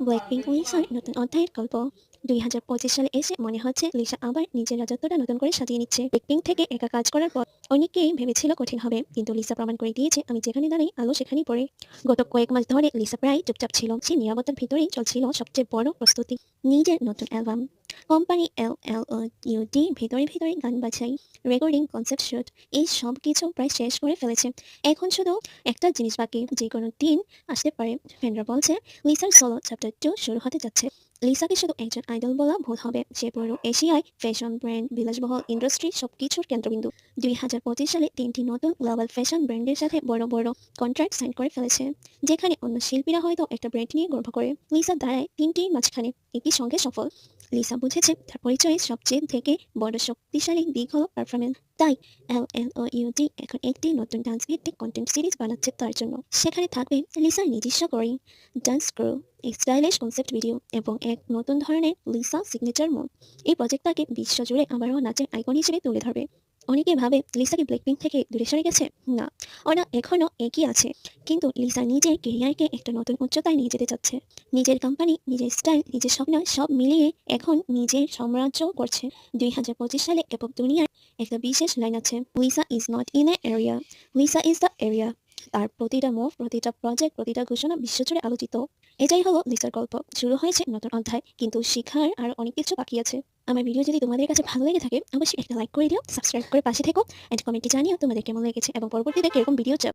Black pink লিসার নতুন অধ্যায়ের গল্প দুই হাজার পঁচিশ সালে এসে মনে হচ্ছে লিসা আবার নিজের রাজত্বটা নতুন করে সাজিয়ে নিচ্ছে। ব্ল্যাক থেকে একা কাজ করার পর অনেকেই ভেবেছিল কঠিন হবে, কিন্তু লিসা প্রমাণ করে দিয়েছে, আমি যেখানে দাঁড়াই আলো সেখানেই পড়ে। গত কয়েক মাস ধরে লিসা প্রায় চুপচাপ ছিল, সে নিরাপত্তার ভিতরেই চলছিল সবচেয়ে বড় প্রস্তুতি। নিজের নতুন album, company L L O U D ভিতরে ভিতরে গান বাছাই রেকর্ডিং কনসেপ্ট শুট, এই সব কিছু প্রায় শেষ করে ফেলেছে। এখন শুধু একটা জিনিস বাকি যে কোনো দিন আসতে পারে। ফ্যানরা বলছে, লিসার সোলো চ্যাপ্টার টু শুরু হতে যাচ্ছে। লিসাকে শুধু একজন আইডল বলা ভুল হবে সে পুরো এশিয়ায় ফ্যাশন ব্র্যান্ড বিলাসবহল ইন্ডাস্ট্রি সবকিছুর কেন্দ্রবিন্দু দুই হাজার পঁচিশ সালে তিনটি নতুন গ্লোবাল ফ্যাশন ব্র্যান্ডের সাথে বড় বড় কন্ট্রাক্ট সাইন করে ফেলেছে, যেখানে অন্য শিল্পীরা হয়তো একটা ব্র্যান্ড নিয়ে গর্ব করে। লিসা দাঁড়ায় তিনটির মাঝখানে একই সঙ্গে সফল। লিসা বুঝেছে, তার পরিচয়ের সবচেয়ে থেকে বড় শক্তিশালী দিক হলো পারফরমেন্স তাই এল এল ও ইউটি এখন একটি নতুন ডান্স ভিত্তিক কন্টেন্ট সিরিজ বানাচ্ছে তার জন্য। সেখানে থাকবে লিসার নিজস্ব করেই dance crew stylish concept video এবং এক নতুন ধরনের লিসা সিগনেচার মোড এই প্রজেক্টটাকে বিশ্বজুড়ে আবারও নাচের আইকন হিসেবে তুলে ধরবে। অনেকে ভাবে লিসা কি ব্ল্যাকপিঙ্ক থেকে দূরে সরে গেছে? না, ওরা এখনও একই আছে। কিন্তু লিসা নিজের কেরিয়ারকে একটা নতুন উচ্চতায় নিয়ে যেতে চাচ্ছে। নিজের কোম্পানি নিজের স্টাইল নিজের স্বপ্ন সব মিলিয়ে এখন নিজের সাম্রাজ্য করছে। দুই হাজার পঁচিশ সালে এপক দুনিয়ার একটা বিশেষ লাইন আছে। Lisa is not in a area Lisa is the area তার প্রতিটা মুভ প্রতিটা প্রজেক্ট প্রতিটা ঘোষণা বিশ্বজুড়ে আলোচিত। এটাই হলো লিসার গল্প। শুরু হয়েছে নতুন অধ্যায়, কিন্তু শিখার আর অনেক কিছু বাকি আছে। আমার ভিডিও যদি তোমাদের কাছে ভালো লেগে থাকে, অবশ্যই একটা লাইক করে দিও সাবস্ক্রাইব করে পাশে থেকো অ্যান্ড কমেন্টে জানিও তোমাদের কেমন লেগেছে, এবং পরবর্তীতে কীরকম ভিডিও চাও।